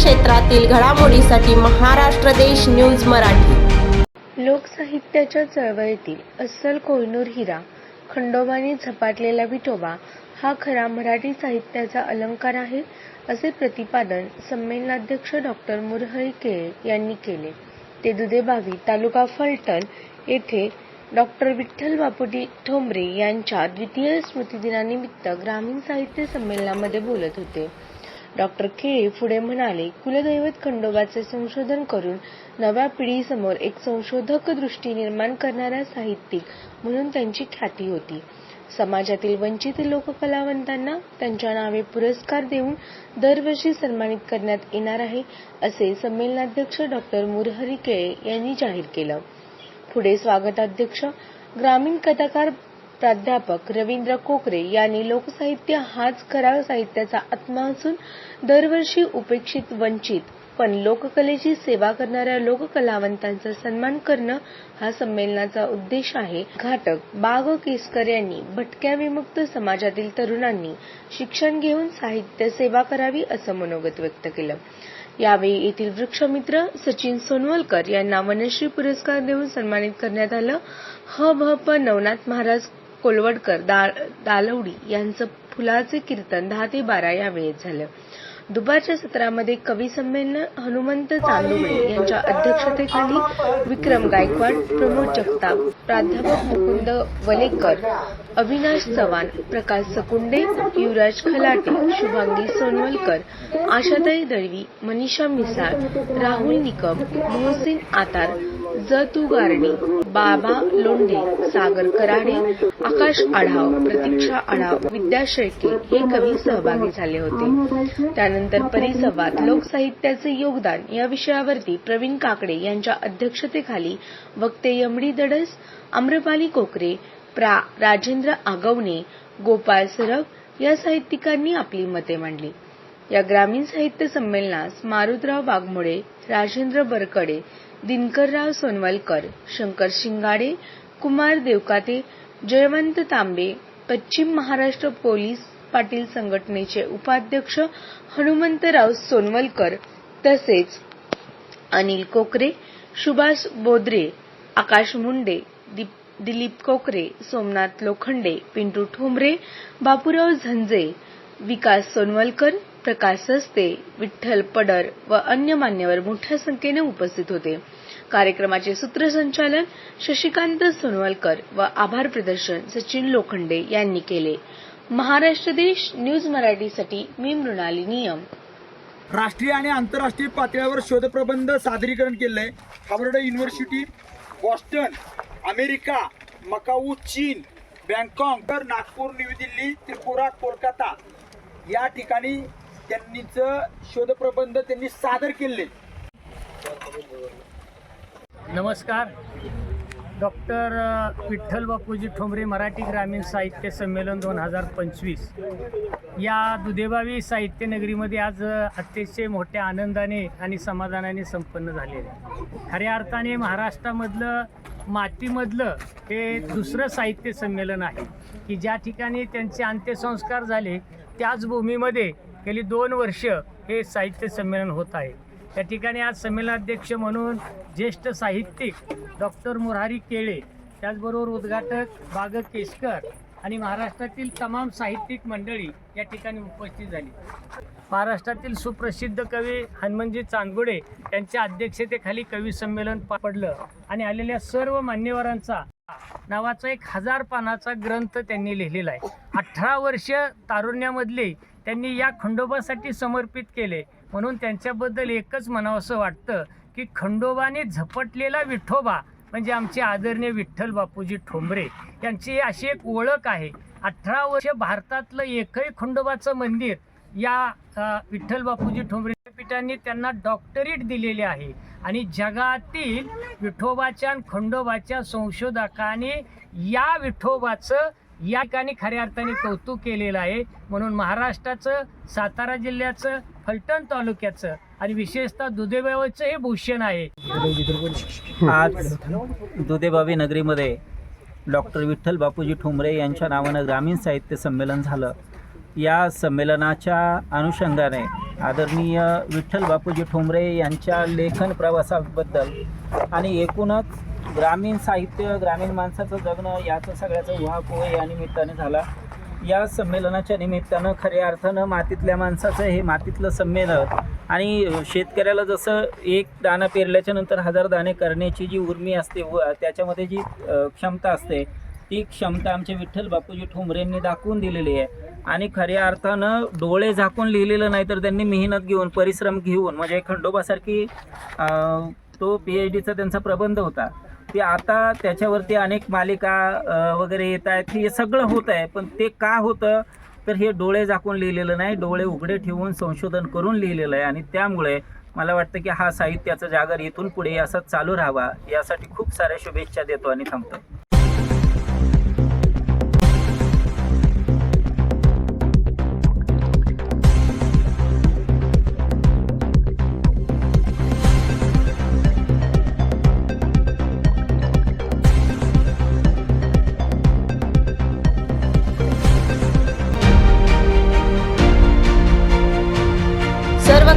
क्षेत्रातील घडामोडीसाठी महाराष्ट्र देश न्यूज मराठी. लोकसाहित्याच्या चळवळीतील अस्सल कोयनूर हिरा खंडोबाने झपाटलेला विठोबा हा खरा मराठी साहित्याचा अलंकार आहे असे प्रतिपादन संमेलनाध्यक्ष डॉक्टर मुरहरी केळे यांनी केले. ते दुधेबावी तालुका फलटण येथे डॉक्टर विठ्ठल बापुटी ठोंबरे यांच्या द्वितीय स्मृतिदिनानिमित्त ग्रामीण साहित्य संमेलनामध्ये बोलत होते. डॉक्टर केळे पुढे म्हणाले कुलदैवत खंडोबाचे संशोधन करून नव्या पिढीसमोर एक संशोधक दृष्टी निर्माण करणारा साहित्यिक म्हणून त्यांची ख्याती होती. समाजातील वंचित लोककलावंतांना त्यांच्या नावे पुरस्कार देऊन दरवर्षी सन्मानित करण्यात येणार आहे असे संमेलनाध्यक्ष डॉक्टर मुरहरी केळे यांनी जाहीर केलं. पुढे स्वागताध्यक्ष ग्रामीण कथाकार प्राध्यापक रवींद्र कोकरे यांनी लोकसाहित्य हाच खरा साहित्याचा आत्मा असून दरवर्षी उपेक्षित वंचित पण लोककलेची सेवा करणाऱ्या लोककलावंतांचा सन्मान करणं हा संमेलनाचा उद्देश आहे. घाटक बाग केसकर यांनी भटक्या विमुक्त समाजातील तरुणांनी शिक्षण घेऊन साहित्य सेवा करावी असं मनोगत व्यक्त केलं. यावेळी येथील वृक्षमित्र सचिन सोनवलकर यांना वनश्री पुरस्कार देऊन सन्मानित करण्यात आलं. ह. भ. प. नवनाथ महाराज कोलवडकर दा- दालवडी यांचं फुलाचे कीर्तन दहा ते बारा या वेळेत झालं. दुपारच्या सत्रामध्ये कवी संमेलन हनुमंत चांदोबळे यांच्या अध्यक्षतेखाली विक्रम गायकवाड प्रमोद जगताप प्राध्यापक मुकुंद वलेकर अविनाश चव्हाण प्रकाश सकुंडे युवराज खलाटे शुभांगी सोनवलकर आशाताई दळवी मनीषा मिसाळ राहुल निकम मोहसिन आतार जतू गारणे बाबा लोंढे सागर कराडे आकाश आढाव प्रतीक्षा आढाव विद्या शेळके हे कवी सहभागी झाले होते. त्यानंतर परिसंवाद लोकसाहित्याचे योगदान या विषयावरती प्रवीण काकडे यांच्या अध्यक्षतेखाली वक्ते यमडी दडस आम्रपाली कोकरे प्रा. राजेंद्र आगवणे गोपाळ सरग या साहित्यिकांनी आपली मते मांडली. या ग्रामीण साहित्य संमेलनास मारुतराव वाघमोडे राजेंद्र बरकडे दिनकरराव सोनवलकर शंकर शिंगाडे कुमार देवकाते जयवंत तांबे पश्चिम महाराष्ट्र पोलीस पाटील संघटनेचे उपाध्यक्ष हनुमंतराव सोनवलकर तसेच अनिल कोकरे सुभाष बोद्रे आकाश मुंडे दिलीप कोकरे सोमनाथ लोखंडे पिंटू ठोंबरे बापूराव झंजे विकास सोनवलकर प्रकाश सस्ते विठ्ठल पडर व अन्य मान्यवर मोठ्या संख्येने उपस्थित होते. कार्यक्रमाचे सूत्रसंचालन शशिकांत सोनवलकर व आभार प्रदर्शन सचिन लोखंडे यांनी केले. महाराष्ट्र देश न्यूज मराठीसाठी मी मृणाली नियम. राष्ट्रीय आणि आंतरराष्ट्रीय पातळीवर शोधप्रबंध सादरीकरण केलंय. Harvard university Boston America Macau चीन बँकॉक तर नागपूर नवी दिल्ली त्रिपुरा कोलकाता या ठिकाणी त्यांनीच शोधप्रबंध त्यांनी सादर केले. नमस्कार. डॉक्टर विठ्ठल बापूजी ठोंबरे मराठी ग्रामीण साहित्य संमेलन दोन हजार पंचवीस. या दुधेबावी साहित्य नगरीमध्ये आज अतिशय मोठ्या आनंदाने आणि समाधानाने संपन्न झालेले आहे. खऱ्या अर्थाने महाराष्ट्रामधलं मातीमधलं हे दुसरं साहित्य संमेलन आहे की ज्या ठिकाणी त्यांचे अंत्यसंस्कार झाले त्याच भूमीमध्ये गेली दोन वर्ष हे साहित्य संमेलन होत आहे. त्या ठिकाणी आज संमेलनाध्यक्ष म्हणून ज्येष्ठ साहित्यिक डॉक्टर मुरारी केळे त्याचबरोबर उद्घाटक बाग केसकर आणि महाराष्ट्रातील तमाम साहित्यिक मंडळी या ठिकाणी उपस्थित झाली. महाराष्ट्रातील सुप्रसिद्ध कवी हनुमनजी चांदगुडे यांच्या अध्यक्षतेखाली कवी संमेलन पडलं आणि आलेल्या सर्व मान्यवरांचा नावाचा एक हजार पानाचा ग्रंथ त्यांनी लिहिलेला आहे. अठरा वर्ष तारुण्यामधले त्यांनी या खंडोबासाठी समर्पित केले. म्हणून त्यांच्याबद्दल एकच म्हणावंसं वाटतं की खंडोबाने झपटलेला विठोबा म्हणजे आमचे आदरणीय विठ्ठल बापूजी ठोंबरे यांची अशी एक ओळख आहे. अठरा वर्ष भारतातलं एकही खंडोबाचं मंदिर या विठ्ठल बापूजी ठोंबरे पीठांनी त्यांना डॉक्टरेट दिलेले आहे. आणि जगातील विठोबाच्या आणि खंडोबाच्या संशोधकाने या विठोबाचं या ठिकाणी खऱ्या अर्थाने कौतुक केलेलं आहे. म्हणून महाराष्ट्राचं सातारा जिल्ह्याचं फलटण तालुक्याचं आणि विशेषतः दुधेबावचं हे भूषण आहे. आज दुधेबावी नगरीमध्ये डॉक्टर विठ्ठल बापूजी ठुमरे यांच्या नावानं ग्रामीण साहित्य संमेलन झालं. या संमेलनाच्या अनुषंगाने आदरणीय विठ्ठल बापूजी ठुमरे यांच्या लेखन प्रवासाबद्दल आणि एकूणच ग्रामीण साहित्य ग्रामीण माणसाचं जगणं याचं सगळ्याचं उहापोह या निमित्ताने झाला. या संमेलनाच्या निमित्तानं खऱ्या अर्थानं मातीतल्या माणसाचं हे मातीतलं संमेलन आणि शेतकऱ्याला जसं एक दाणा पेरल्याच्या नंतर हजार दाणे करण्याची जी उर्मी असते व त्याच्यामध्ये जी क्षमता असते ती क्षमता आमच्या विठ्ठल बापूजी ठोंबरेंनी दाखवून दिलेली आहे. आणि खऱ्या अर्थानं डोळे झाकून लिहिलेलं नाही तर त्यांनी मेहनत घेऊन परिश्रम घेऊन म्हणजे खंडोबासारखी तो पी एच डीचा त्यांचा प्रबंध होता. ते आता त्याच्यावरती अनेक मालिका वगैरे येत आहेत. हे सगळं होत आहे पण ते का होतं? तर हे डोळे झाकून लिहिलेलं नाही. डोळे उघडे ठेवून संशोधन करून लिहिलेलं आहे आणि त्यामुळे मला वाटतं की हा साहित्याचा जागर इथून पुढे असा चालू राहावा. यासाठी खूप साऱ्या शुभेच्छा देतो आणि थांबतो.